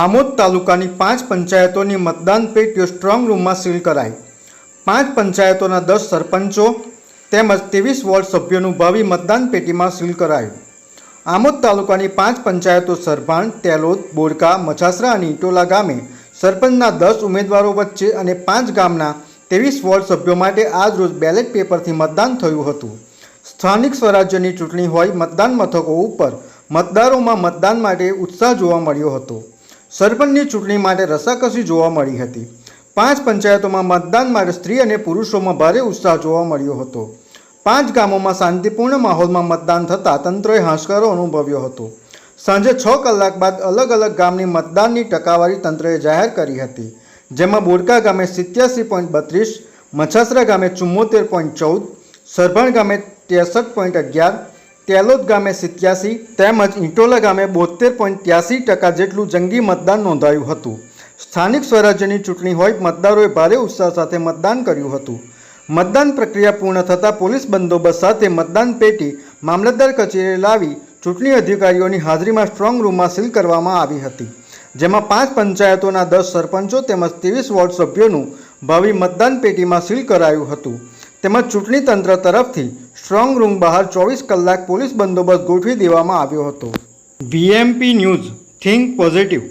આમોદ તાલુકાની પાંચ પંચાયતોની મતદાન પેટીઓ સ્ટ્રોંગ રૂમમાં સીલ કરાઈ. પાંચ પંચાયતોના દસ સરપંચો તેમજ ત્રેવીસ વોર્ડ સભ્યોનું ભાવિ મતદાન પેટીમાં સીલ કરાયું. આમોદ તાલુકાની પાંચ પંચાયતો સરભાણ, તેલોદ બોરકા મછાસરા અને ઇટોલા ગામે સરપંચના દસ ઉમેદવારો વચ્ચે અને પાંચ ગામના ત્રેવીસ વોર્ડ સભ્યો માટે આજ રોજ બેલેટ પેપરથી મતદાન થયું હતું. સ્થાનિક સ્વરાજ્યની ચૂંટણી હોય મતદાન મથકો ઉપર મતદારોમાં મતદાન માટે ઉત્સાહ જોવા મળ્યો હતો. સરપંચની ચૂંટણી માટે રસાકસી જોવા મળી હતી. પાંચ પંચાયતોમાં મતદાન માટે સ્ત્રી અને પુરુષોમાં ભારે ઉત્સાહ જોવા મળ્યો હતો. પાંચ ગામોમાં શાંતિપૂર્ણ માહોલમાં મતદાન થતાં તંત્રએ હાશકારો અનુભવ્યો હતો. સાંજે છ કલાક બાદ અલગ અલગ ગામની મતદાનની ટકાવારી તંત્રએ જાહેર કરી હતી. જેમાં બોડકા ગામે સિત્યાસી પોઈન્ટ બત્રીસ મછાસરા ગામે ચુમ્મોતેર પોઈન્ટ ચૌદ, સરભણ ગામે ત્રેસઠ પોઈન્ટ અગિયાર તેલોદ ગામે સિત્યાસી તેમજ ઇંટોલા ગામે બોતેર પોઈન્ટ ત્યાસી ટકા જેટલું જંગી મતદાન નોંધાયું હતું. સ્થાનિક સ્વરાજ્યની ચૂંટણી હોય મતદારોએ ભારે ઉત્સાહ સાથે મતદાન કર્યું હતું. મતદાન પ્રક્રિયા પૂર્ણ થતાં પોલીસ બંદોબસ્ત સાથે મતદાન પેટી મામલતદાર કચેરીએ લાવી ચૂંટણી અધિકારીઓની હાજરીમાં સ્ટ્રોંગ રૂમમાં સીલ કરવામાં આવી હતી. જેમાં પાંચ પંચાયતોના દસ સરપંચો તેમજ ત્રેવીસ વોર્ડ સભ્યોનું ભાવિ મતદાન પેટીમાં સીલ કરાયું હતું. તેમજ ચૂંટણી તંત્ર તરફથી સ્ટ્રોંગ રૂમ બહાર ચોવીસ કલાક પોલીસ બંદોબસ્ત ગોઠવી દેવામાં આવ્યો હતો. VMP news, think positive.